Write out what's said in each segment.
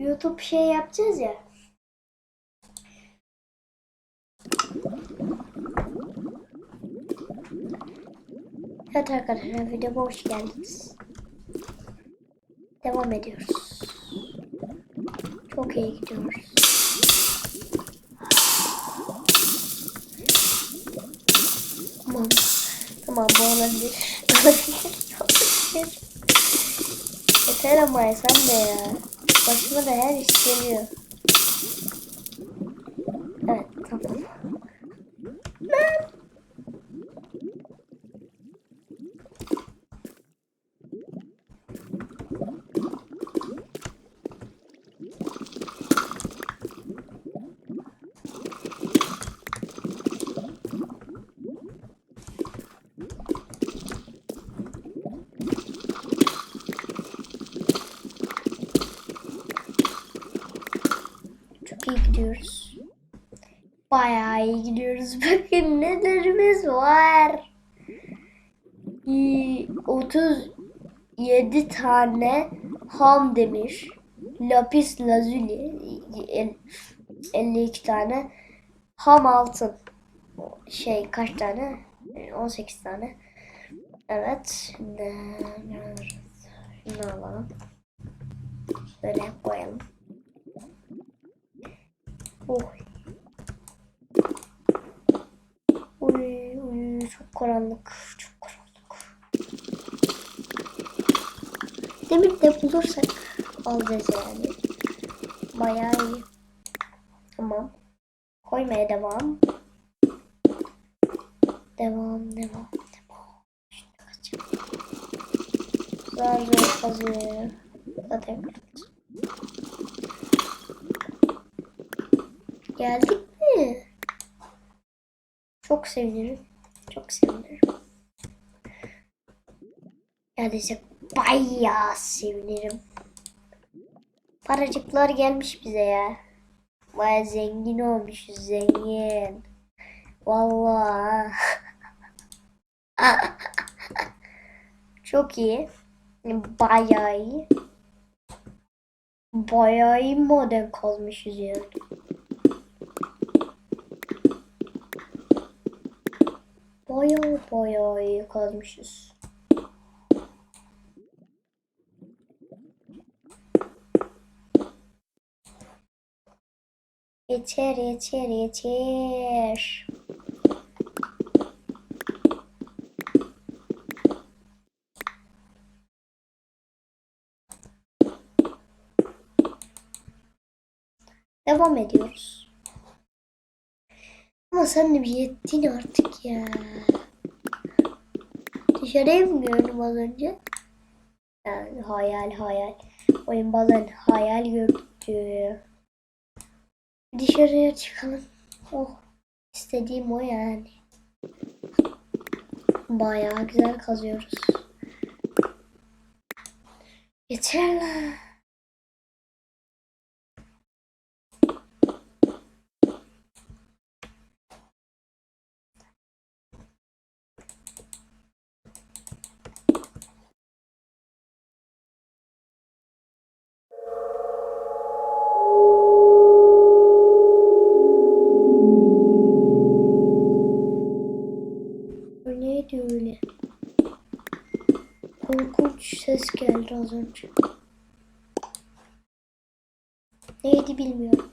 YouTube şey yapacağız ya. Evet arkadaşlar videoma hoş geldiniz. Devam ediyoruz. Çok iyi gidiyoruz. Tamam. Tamam bu olabilir. Olabilir. Yeter ama sen de ya. Başıma da her iş geliyor. Evet tamam. Lan. Çok iyi gidiyoruz. Bayağı iyi gidiyoruz. Bakın nelerimiz var. Ee, 37 tane ham demir. Lapis lazuli. el- 52 tane. Ham altın. Şey kaç tane? Ee, 18 tane. Evet. Şimdi şunu alalım. Böyle koyalım. Oh. Karanlık. Çok karanlık. Demir de bulursak alacağız yani. Bayağı iyi. Tamam. Koymaya devam. Devam, devam, devam. Şimdi kaçalım. Zar zor kazıyor. Zaten kırmızı. Geldik mi? Çok sevinirim. Çok sevinirim. Neredeyse bayağı sevinirim. Paracıklar gelmiş bize ya. Baya zengin olmuşuz zengin. Vallahi. Çok iyi. Bayağı iyi. Bayağı iyi model kalmışız yani. Bayağı iyi kazmışız. Yeter yeter yeter. Devam ediyoruz. Ama sen de bir yettin artık ya. Dışarıyı mı gördüm az önce? Yani hayal hayal. Oyun bazen hayal gördü. Dışarıya çıkalım. Oh. istediğim o yani. Bayağı güzel kazıyoruz. Yeter lan. Az önce. Neydi bilmiyorum.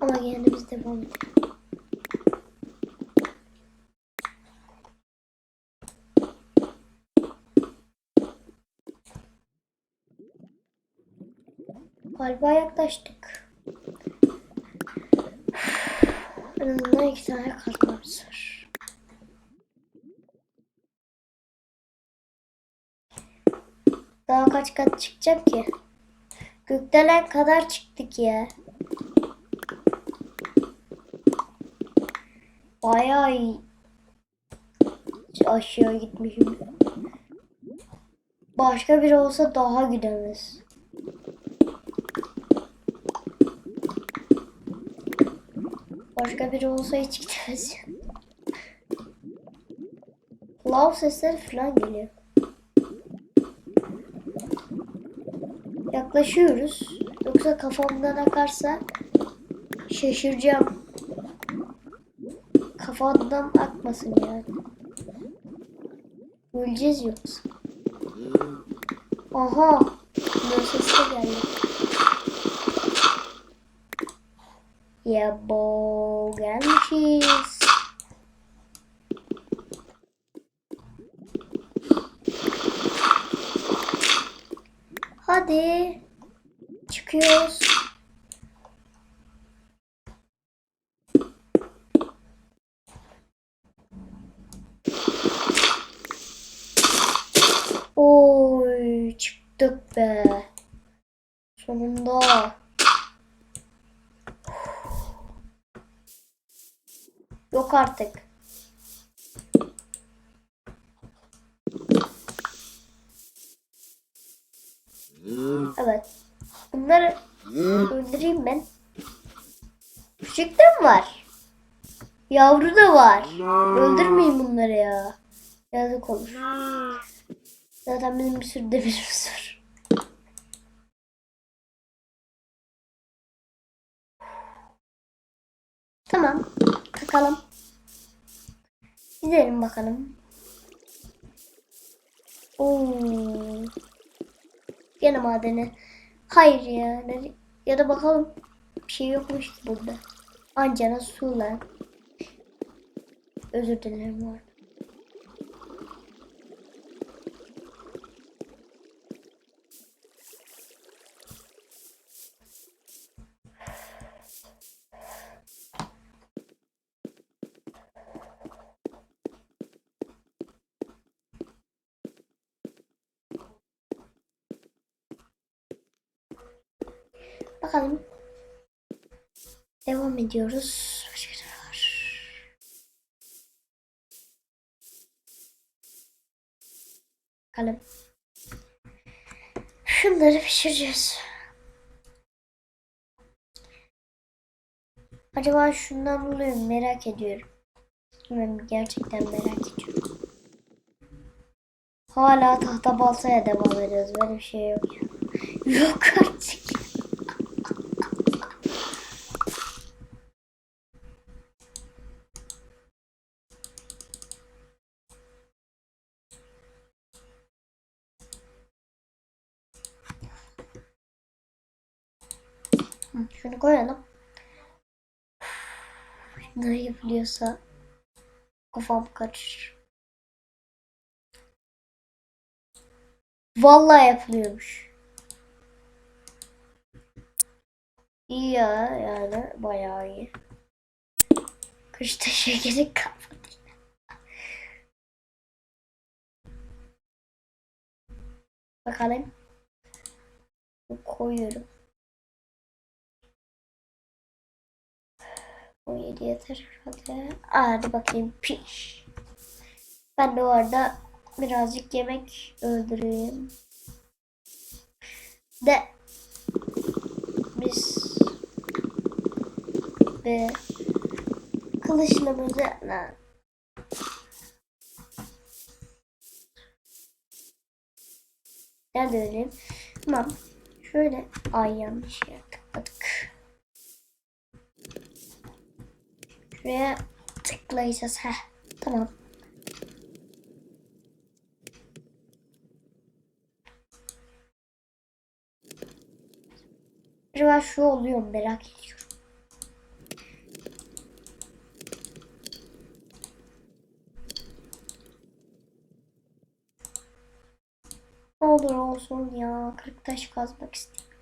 Ama yine de biz devam edelim. Galiba yaklaştık. En iki tane kazmamız var. Daha kaç kat çıkacak ki? Gökdelen kadar çıktık ya. Bayağı aşağı gitmişim. Başka biri olsa daha gidemez. Başka biri olsa hiç gidemez. Lav sesleri falan geliyor. Yaklaşıyoruz. Yoksa kafamdan akarsa şaşıracağım. Kafamdan akmasın yani. Öleceğiz yoksa. Aha. Ne geldi. Ya bo gelmişiz. Hadi. Çıkıyoruz. Oy çıktık be. Sonunda. Yok artık. Evet. Bunları öldüreyim ben. Küçük de mi var? Yavru da var. Öldürmeyin bunları ya. Yazık olur. Zaten bizim bir sürü demirimiz var. Tamam. Takalım. Gidelim bakalım. Oo. Gene madene. Hayır ya. Ya da bakalım. Bir şey yokmuş ki burada. Ancana su lan. Özür dilerim var. Bakalım. Devam ediyoruz. Başka ne var? Bakalım. Şunları pişireceğiz. Acaba şundan oluyor mu? Merak ediyorum. Ben gerçekten merak ediyorum. Hala tahta baltaya devam ediyoruz. Böyle bir şey yok. Yok artık. Şunu koyalım. Ne yapılıyorsa kafam karışır. Vallahi yapılıyormuş. İyi ya yani bayağı iyi. Kışta şekeri kalmadı. Bakalım. Koyuyorum. 17 yeter hadi. Hadi bakayım piş. Ben de orada birazcık yemek öldüreyim. De biz ve kılıçlarımızı. Nerede öleyim? Tamam. Şöyle ay yanlış yer Şuraya tıklayacağız. Heh. Tamam. Acaba şu oluyor mu merak ediyorum. Ne olur olsun ya. 40 taş kazmak istiyorum.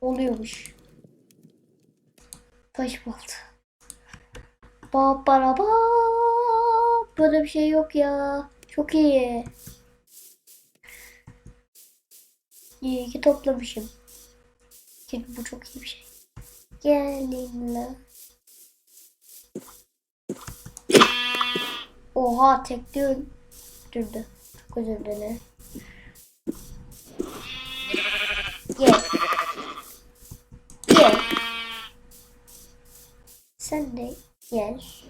Oluyormuş. Taş balta. Ba bara ba. Böyle bir şey yok ya. Çok iyi. İyi ki toplamışım. Ki bu çok iyi bir şey. Gelin la. Oha tekte öldürdü. Çok özür dilerim. Gel. Gel. Sen de Yes.